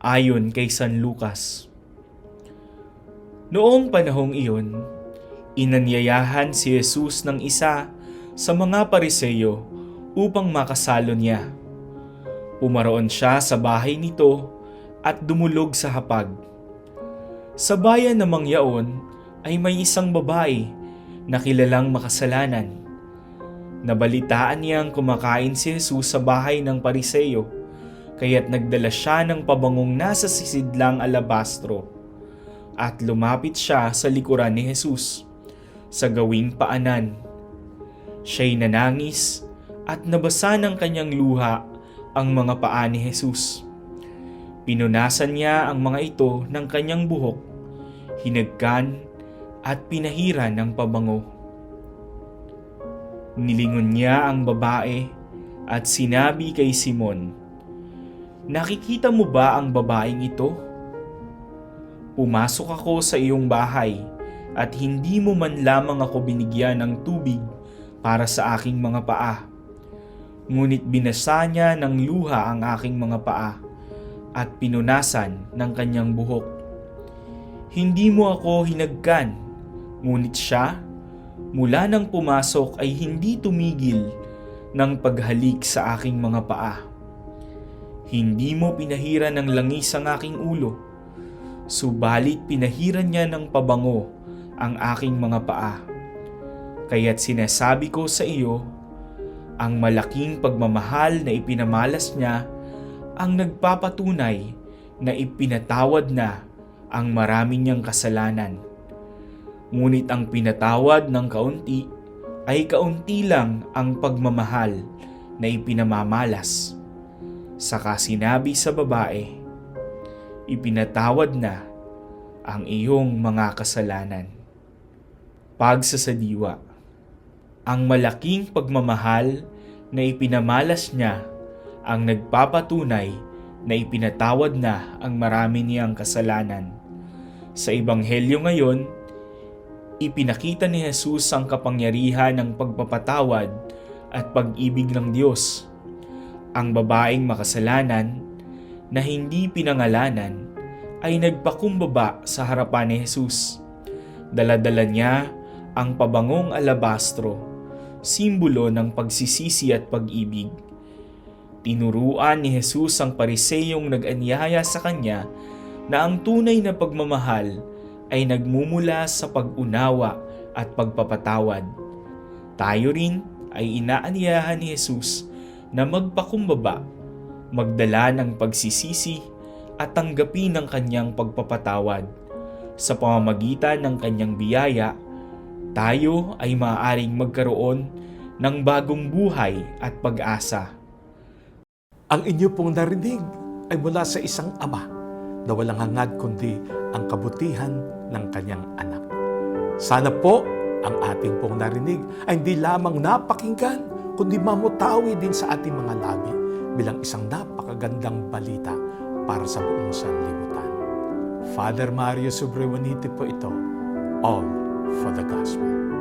ayon kay San Lucas. Noong panahong iyon, inanyayahan si Jesus ng isa sa mga pariseyo upang makasalo niya. Pumaroon siya sa bahay nito at dumulog sa hapag. Sa bayan namang yaon ay may isang babae na kilalang makasalanan. Nabalitaan niyang kumakain si Jesus sa bahay ng pariseyo, kaya't nagdala siya ng pabangong nasa sisidlang alabastro. At lumapit siya sa likuran ni Jesus, sa gawing paanan. Siya'y nanangis at nabasa ng kanyang luha ang mga paa ni Jesus. Pinunasan niya ang mga ito ng kanyang buhok, hinagkan at pinahiran ng pabango. Nilingon niya ang babae at sinabi kay Simon, Nakikita mo ba ang babaeng ito? Pumasok ako sa iyong bahay at hindi mo man lamang ako binigyan ng tubig para sa aking mga paa. Ngunit binasa niya ng luha ang aking mga paa at pinunasan ng kanyang buhok. Hindi mo ako hinagkan, ngunit siya mula nang pumasok ay hindi tumigil ng paghalik sa aking mga paa. Hindi mo pinahiran ng langis ang aking ulo, subalit pinahiran niya ng pabango ang aking mga paa. Kaya't sinasabi ko sa iyo, ang malaking pagmamahal na ipinamalas niya ang nagpapatunay na ipinatawad na ang marami niyang kasalanan. Ngunit ang pinatawad ng kaunti ay kaunti lang ang pagmamahal na ipinamamalas. Saka sinabi sa babae, ipinatawad na ang iyong mga kasalanan. Pagsasadiwa Ang malaking pagmamahal na ipinamalas niya ang nagpapatunay na ipinatawad na ang marami niyang kasalanan. Sa Ebanghelyo ngayon, ipinakita ni Jesus ang kapangyarihan ng pagpapatawad at pag-ibig ng Diyos. Ang babaeng makasalanan na hindi pinangalanan ay nagpakumbaba sa harapan ni Jesus. Daladala niya ang pabangong alabastro, simbolo ng pagsisisi at pag-ibig. Tinuruan ni Jesus ang pariseyong nag-anyaya sa kanya na ang tunay na pagmamahal ay nagmumula sa pag-unawa at pagpapatawad. Tayo rin ay inaanyayahan ni Jesus na magpakumbaba, magdala ng pagsisisi at tanggapin ang kanyang pagpapatawad. Sa pamamagitan ng kanyang biyaya, tayo ay maaaring magkaroon ng bagong buhay at pag-asa. Ang inyo pong narinig ay mula sa isang ama na walang hangad kundi ang kabutihan ng kanyang anak. Sana po ang ating pong narinig ay hindi lamang napakinggan, kundi mamutawi din sa ating mga labi bilang isang napakagandang balita para sa buong sanlibutan. Father Mario Sobrewanite po ito, All for the Gospel.